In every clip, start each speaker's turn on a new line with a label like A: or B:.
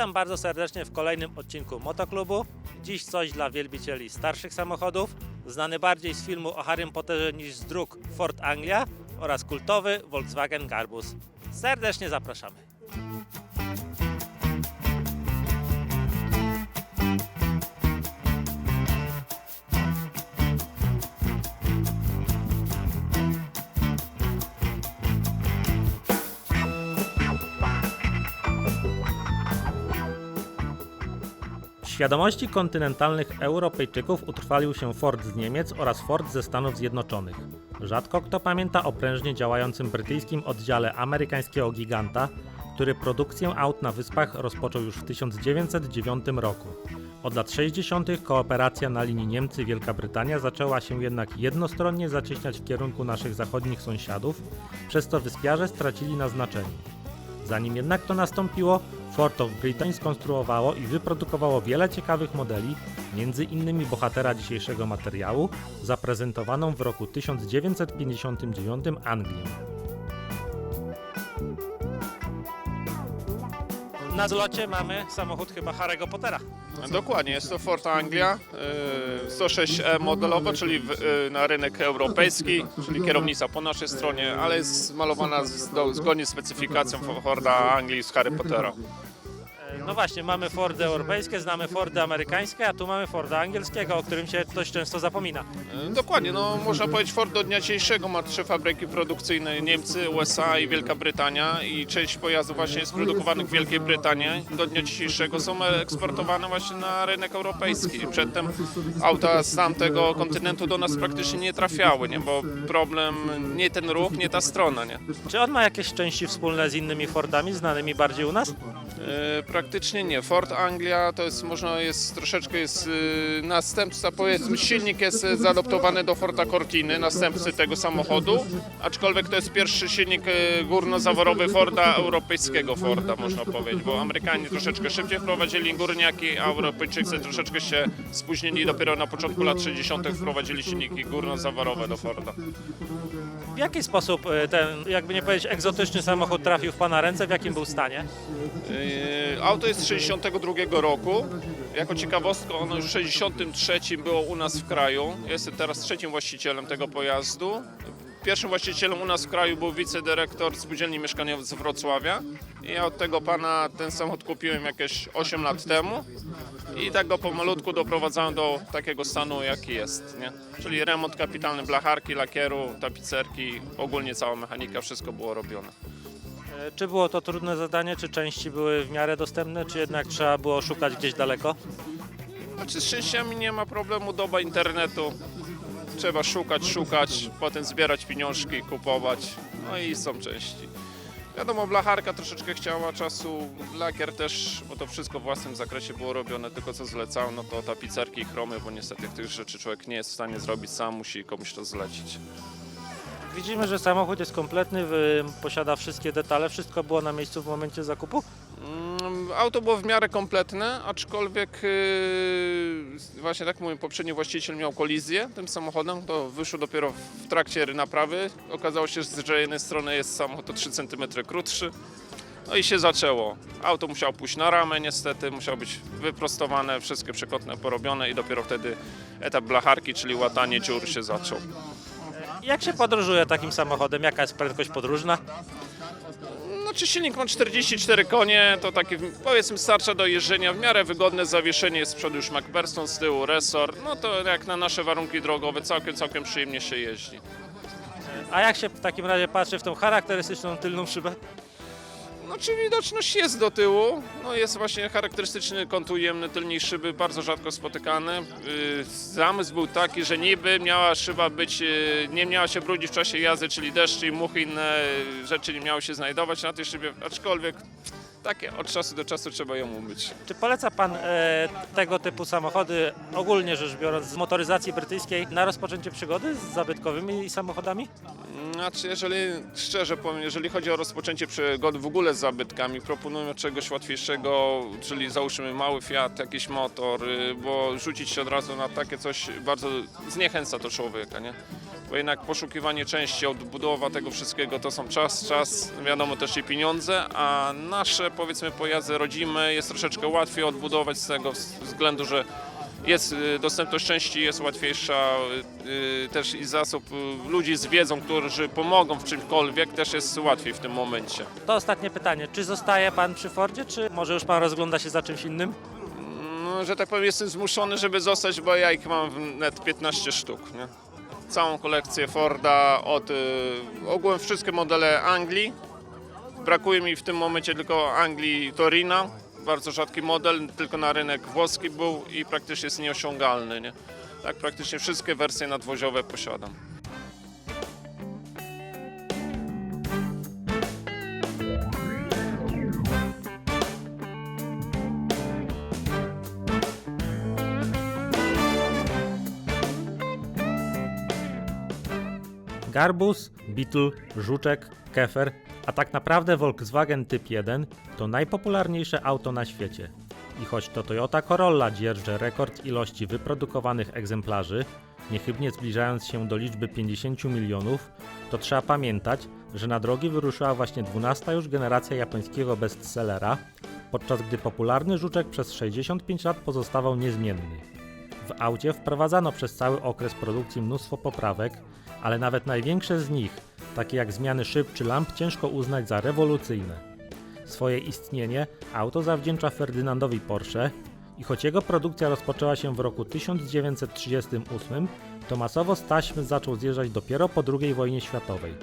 A: Witam bardzo serdecznie w kolejnym odcinku Motoklubu. Dziś coś dla wielbicieli starszych samochodów, znany bardziej z filmu o Harrym Potterze niż z dróg Ford Anglia oraz kultowy Volkswagen Garbus. Serdecznie zapraszamy. Świadomości kontynentalnych Europejczyków utrwalił się Ford z Niemiec oraz Ford ze Stanów Zjednoczonych. Rzadko kto pamięta o prężnie działającym brytyjskim oddziale amerykańskiego giganta, który produkcję aut na wyspach rozpoczął już w 1909 roku. Od lat 60. kooperacja na linii Niemcy-Wielka Brytania zaczęła się jednak jednostronnie zacieśniać w kierunku naszych zachodnich sąsiadów, przez co wyspiarze stracili na znaczeniu. Zanim jednak to nastąpiło, Ford of Britain skonstruowało i wyprodukowało wiele ciekawych modeli, między innymi bohatera dzisiejszego materiału, zaprezentowaną w roku 1959 Anglię. Na zlocie mamy samochód chyba Harry'ego Pottera.
B: Dokładnie, jest to Ford Anglia, y, 106E modelowe, czyli w, y, na rynek europejski, czyli kierownica po naszej stronie, ale jest zmalowana z, do, zgodnie z specyfikacją Forda Anglii z Harry Pottera.
A: E, No właśnie, mamy Fordy europejskie, znamy Fordy amerykańskie, a tu mamy Forda angielskiego, o którym się dość często zapomina.
B: Y, Dokładnie, no można powiedzieć Ford do dnia dzisiejszego ma trzy fabryki produkcyjne, Niemcy, USA i Wielka Brytania i część pojazdów właśnie jest produkowanych w Wielkiej Brytanii. Do dnia dzisiejszego są eksportowane właśnie na rynek europejski. Przedtem auta z tamtego kontynentu do nas praktycznie nie trafiały, nie? bo problem nie ten ruch, nie ta strona. Nie?
A: Czy on ma jakieś części wspólne z innymi Fordami, znanymi bardziej u nas?
B: E, Praktycznie nie. Ford Anglia to jest, można jest troszeczkę jest e, następca, powiedzmy, silnik jest e, zaadoptowany do Forda Cortiny, następcy tego samochodu, aczkolwiek to jest pierwszy silnik e, górnozaworowy Forda, europejskiego Forda, można powiedzieć, bo Amerykanie troszeczkę szybciej wprowadzili górniaki, a Europejczycy troszeczkę się spóźnili, dopiero na początku lat 60. wprowadzili silniki górnozaworowe do Forda.
A: Jaki sposób e, ten, jakby nie powiedzieć, egzotyczny samochód trafił w Pana ręce, w jakim był stanie?
B: Yy, Auto jest z 62 roku. Jako ciekawostkę, ono już w 63 było u nas w kraju. Jestem teraz trzecim właścicielem tego pojazdu. Pierwszym właścicielem u nas w kraju był wicedyrektor Spółdzielni Mieszkaniowej z Wrocławia. I ja od tego pana ten samochód kupiłem jakieś 8 lat temu. I tak go pomalutku doprowadzałem do takiego stanu, jaki jest. Nie? Czyli remont kapitalny blacharki, lakieru, tapicerki, ogólnie cała mechanika, wszystko było robione.
A: E, Czy było to trudne zadanie, czy części były w miarę dostępne, czy jednak trzeba było szukać gdzieś daleko?
B: Znaczy z częściami nie ma problemu, doba internetu. Trzeba szukać, szukać, potem zbierać pieniążki, kupować. No i są części. Wiadomo, blacharka troszeczkę chciała czasu, lakier też, bo to wszystko w własnym zakresie było robione, tylko co zlecałem, no to tapicerki i chromy, bo niestety tych rzeczy człowiek nie jest w stanie zrobić sam, musi komuś to zlecić.
A: Widzimy, że samochód jest kompletny, posiada wszystkie detale, wszystko było na miejscu w momencie zakupu.
B: Mm, Auto było w miarę kompletne, aczkolwiek yy, właśnie tak mówię, poprzedni właściciel miał kolizję tym samochodem, to wyszło dopiero w trakcie naprawy. Okazało się, że z jednej strony jest samochód o 3 cm krótszy. No i się zaczęło. Auto musiało pójść na ramę niestety, musiało być wyprostowane, wszystkie przekątne porobione i dopiero wtedy etap blacharki, czyli łatanie dziur się zaczął.
A: Jak się podróżuje takim samochodem? Jaka jest prędkość podróżna?
B: Znaczy silnik ma 44 konie, to takie powiedzmy starcza do jeżdżenia, w miarę wygodne zawieszenie jest z przodu już McPherson, z tyłu resor, no to jak na nasze warunki drogowe całkiem, całkiem przyjemnie się jeździ.
A: A jak się w takim razie patrzy w tą charakterystyczną tylną szybę?
B: No czy widoczność jest do tyłu, no jest właśnie charakterystyczny kąt ujemny tylnej szyby, bardzo rzadko spotykany. Yy, Zamysł był taki, że niby miała szyba być, yy, nie miała się brudzić w czasie jazdy, czyli deszcze i muchy, inne rzeczy nie miały się znajdować na tej szybie, aczkolwiek takie od czasu do czasu trzeba ją umyć.
A: Czy poleca Pan e, tego typu samochody, ogólnie rzecz biorąc, z motoryzacji brytyjskiej na rozpoczęcie przygody z zabytkowymi samochodami?
B: Znaczy, jeżeli szczerze powiem, jeżeli chodzi o rozpoczęcie przygody w ogóle z zabytkami, proponuję czegoś łatwiejszego, czyli załóżmy mały Fiat, jakiś motor, y, bo rzucić się od razu na takie coś bardzo zniechęca to człowieka, nie? bo jednak poszukiwanie części, odbudowa tego wszystkiego to są czas, czas, wiadomo też i pieniądze, a nasze powiedzmy pojazdy rodzime jest troszeczkę łatwiej odbudować z tego względu, że jest y, dostępność części jest łatwiejsza, y, y, też i zasób ludzi z wiedzą, którzy pomogą w czymkolwiek też jest łatwiej w tym momencie.
A: To ostatnie pytanie. Czy zostaje pan przy Fordzie, czy może już pan rozgląda się za czymś innym?
B: No, że tak powiem, jestem zmuszony, żeby zostać, bo ja ich mam net 15 sztuk. Nie? Całą kolekcję Forda, od y, ogółem wszystkie modele Anglii. Brakuje mi w tym momencie tylko Anglii Torina. Bardzo rzadki model, tylko na rynek włoski był i praktycznie jest nieosiągalny. Nie? Tak, praktycznie wszystkie wersje nadwoziowe posiadam.
A: Garbus, Beetle, Żuczek, Kefer, a tak naprawdę Volkswagen Typ 1 to najpopularniejsze auto na świecie. I choć to Toyota Corolla dzierży rekord ilości wyprodukowanych egzemplarzy, niechybnie zbliżając się do liczby 50 milionów, to trzeba pamiętać, że na drogi wyruszyła właśnie 12 już generacja japońskiego bestsellera, podczas gdy popularny Żuczek przez 65 lat pozostawał niezmienny. W aucie wprowadzano przez cały okres produkcji mnóstwo poprawek, ale nawet największe z nich, takie jak zmiany szyb czy lamp, ciężko uznać za rewolucyjne. Swoje istnienie auto zawdzięcza Ferdynandowi Porsche i choć jego produkcja rozpoczęła się w roku 1938, to masowo z taśmy zaczął zjeżdżać dopiero po II wojnie światowej.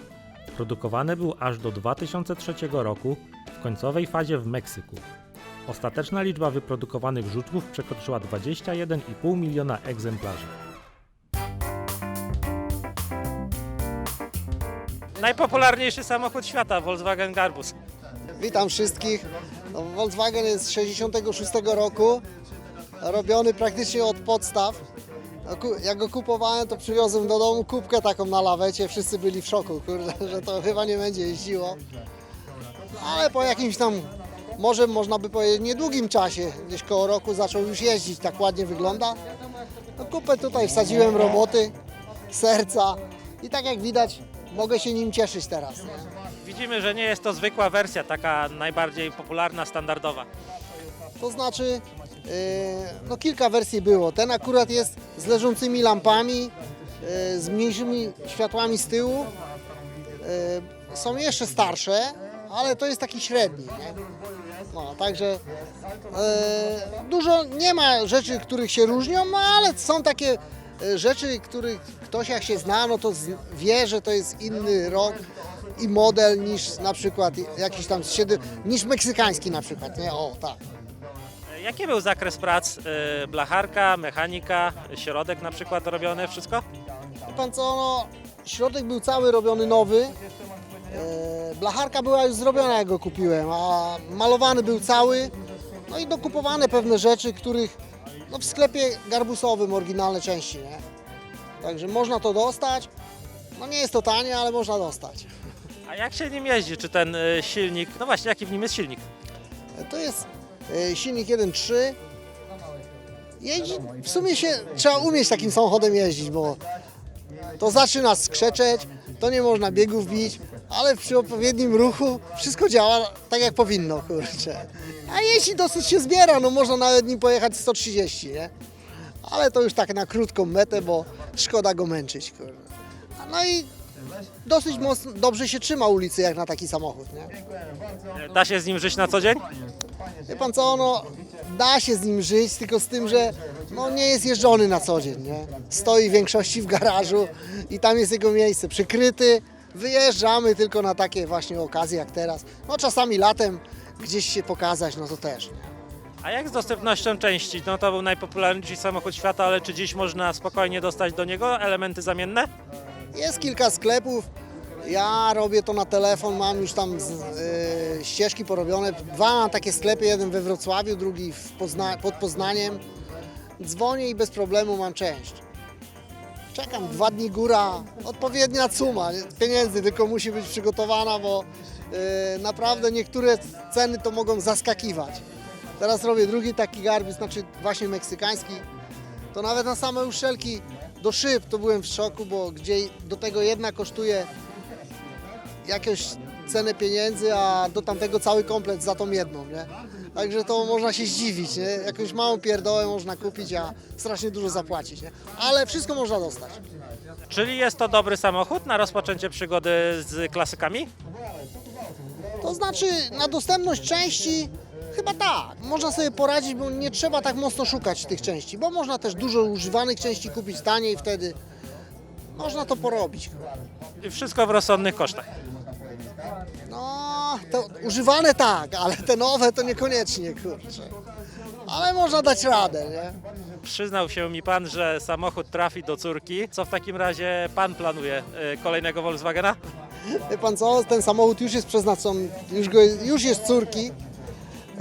A: Produkowany był aż do 2003 roku w końcowej fazie w Meksyku. Ostateczna liczba wyprodukowanych żuczków przekroczyła 21,5 miliona egzemplarzy. Najpopularniejszy samochód świata, Volkswagen Garbus.
C: Witam wszystkich. No, Volkswagen jest z 66 roku, robiony praktycznie od podstaw. No, Jak go kupowałem, to przywiozłem do domu kubkę taką na lawecie. Wszyscy byli w szoku, kurde, że to chyba nie będzie jeździło. Ale po jakimś tam, może można by powiedzieć, niedługim czasie, gdzieś koło roku zaczął już jeździć, tak ładnie wygląda. No, kupę tutaj wsadziłem roboty, serca i tak jak widać, mogę się nim cieszyć teraz. Nie?
A: Widzimy, że nie jest to zwykła wersja, taka najbardziej popularna, standardowa.
C: To znaczy, yy, no kilka wersji było. Ten akurat jest z leżącymi lampami, yy, z mniejszymi światłami z tyłu. Yy, są jeszcze starsze, ale to jest taki średni. Nie? No, także yy, dużo nie ma rzeczy, których się różnią, no ale są takie rzeczy, których ktoś jak się zna, no to wie, że to jest inny rok i model niż na przykład jakiś tam niż meksykański na przykład, nie? O, tak.
A: Jaki był zakres prac? Yy, Blacharka, mechanika, środek na przykład robione, wszystko?
C: Wie Pan co, no, środek był cały robiony nowy. E, blacharka była już zrobiona, jak go kupiłem, a malowany był cały. No i dokupowane pewne rzeczy, których no, w sklepie garbusowym oryginalne części, nie? Także można to dostać. No nie jest to tanie, ale można dostać.
A: A jak się nim jeździ? Czy ten y, silnik, no właśnie, jaki w nim jest silnik?
C: To jest e, silnik 1.3. Jeździ, w sumie się trzeba umieć takim samochodem jeździć, bo to zaczyna skrzeczeć, to nie można biegów bić, ale przy odpowiednim ruchu wszystko działa tak jak powinno, kurczę. A jeśli dosyć się zbiera, no można nawet nim pojechać 130, nie? Ale to już tak na krótką metę, bo szkoda go męczyć, kurde. No i dosyć mocno, dobrze się trzyma ulicy jak na taki samochód, nie?
A: Da się z nim żyć na co dzień?
C: Wie pan co, no da się z nim żyć, tylko z tym, że no, nie jest jeżdżony na co dzień, nie? Stoi w większości w garażu i tam jest jego miejsce przykryty. Wyjeżdżamy tylko na takie właśnie okazje jak teraz. No czasami latem gdzieś się pokazać, no to też. Nie?
A: A jak z dostępnością części? No to był najpopularniejszy samochód świata, ale czy dziś można spokojnie dostać do niego elementy zamienne?
C: Jest kilka sklepów. Ja robię to na telefon, mam już tam z, y, ścieżki porobione. Dwa mam takie sklepy, jeden we Wrocławiu, drugi w Pozna- pod Poznaniem. Dzwonię i bez problemu mam część. Czekam dwa dni góra, odpowiednia suma pieniędzy, tylko musi być przygotowana, bo y, naprawdę niektóre ceny to mogą zaskakiwać. Teraz robię drugi taki garbus, znaczy właśnie meksykański. To nawet na same uszczelki do szyb to byłem w szoku, bo gdzie do tego jedna kosztuje jakąś cenę pieniędzy, a do tamtego cały komplet za tą jedną, nie? Także to można się zdziwić, nie? Jakąś małą pierdołę można kupić, a strasznie dużo zapłacić, nie? Ale wszystko można dostać.
A: Czyli jest to dobry samochód na rozpoczęcie przygody z klasykami?
C: To znaczy na dostępność części chyba tak. Można sobie poradzić, bo nie trzeba tak mocno szukać tych części, bo można też dużo używanych części kupić taniej wtedy. Można to porobić.
A: I wszystko w rozsądnych kosztach.
C: No, to używane tak, ale te nowe to niekoniecznie, kurczę. Ale można dać radę, nie?
A: Przyznał się mi pan, że samochód trafi do córki. Co w takim razie pan planuje? Y, Kolejnego Volkswagena?
C: Wie pan co, ten samochód już jest przeznaczony, już, go, już jest córki.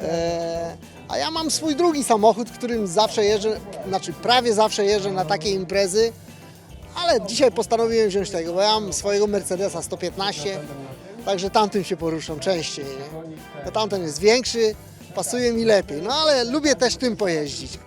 C: E, a ja mam swój drugi samochód, którym zawsze jeżdżę, znaczy prawie zawsze jeżdżę na takie imprezy. Ale dzisiaj postanowiłem wziąć tego, bo ja mam swojego Mercedesa 115, także tamtym się poruszam częściej. Nie? Bo tamten jest większy, pasuje mi lepiej. No ale lubię też tym pojeździć.